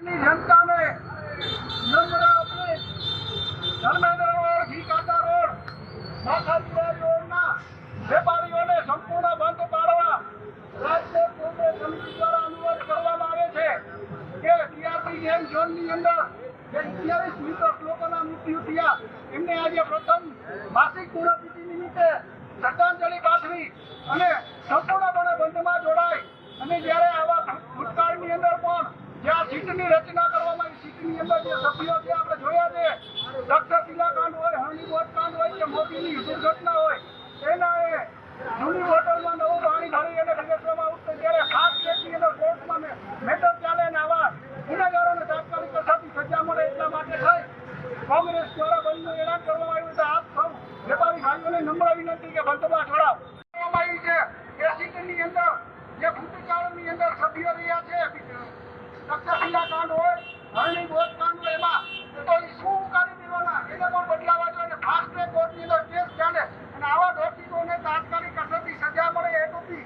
જનતાને Dharmendra road Ghee Kanta road નાખાપુરા રોડના વેપારીઓને સંપૂર્ણ બંધ પાડવા રાજકોટ કોંગ્રેસ સમિતિ દ્વારા કરવામાં આવે છે કે ટીઆરપી ગેમ અંદર જે 21 નિર્દોષ લોકોના મૃત્યુ થયા, એમને આજે પ્રથમ માસિક પુણ્યતિથિ નિમિત્તે શ્રદ્ધાંજલિ પાઠવી અને સંપૂર્ણપણે બંધમાં જોડાય અને જ્યારે આવા ભૂતકાળની અંદર પણ જ્યાં સીટની રચના કરવામાં આવી. સીટની અંદર જે સભ્યો છે આપણે જોયા છે તક્ષશિલા કાંડ હોય હરણી બોટ કાંડ હોય કે મોતીની દુર્ઘટના હોય એના એ જૂની બોટલમાં નવું પાણી ભરી અને પીરસવામાં આવતું ત્યારે ખાસ કેસની અંદર કોર્ટમાં ને મેટર ચાલે ને આવા ગુનેગારોને તાત્કાલિક અસરથી સજા મળે એટલા માટે થઈ કોંગ્રેસ દ્વારા બંધનું એલાન કરવામાં આવ્યું છે આપ સૌ વેપારી ભાઈઓને નમ્ર વિનંતી કે બંધમાં જોડાવ કરવામાં આવી છે એ સીટની અંદર જે ભૂતકાળની અંદર સભ્યો રહ્યા છે તક્ષશિલા કાંડ હોય એ શું પણ બદલાવા જોઈએ અને ફાસ્ટ એ ટૂંકી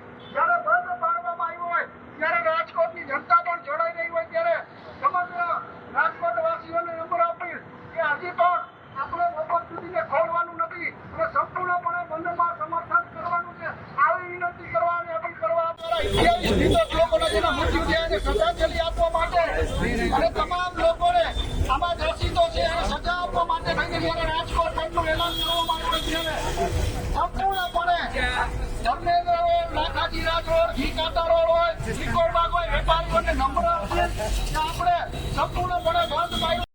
પણ નથી બંધમાં સમર્થન કરવાનું છે આવી વિનંતી કરવા અને અપીલ કરવા દ્વારા જેના મૃત્યુ થયા એને શ્રદ્ધાંજલિ આપવા અને તમામ લોકોને આમાં દોષિતો છે, એને સજા આપવા માટે થઈને જ્યારે રાજકોટ બંધનું એલાન કરવામાં આવ્યું છે. સંપૂર્ણપણે Dharmendra road Lakhaji Raj road Ghee Kanta road હોય સિકોરબાગ હોય વેપારીઓને નંબર આપશે આપણે સંપૂર્ણપણે બંધ પાડ્યું.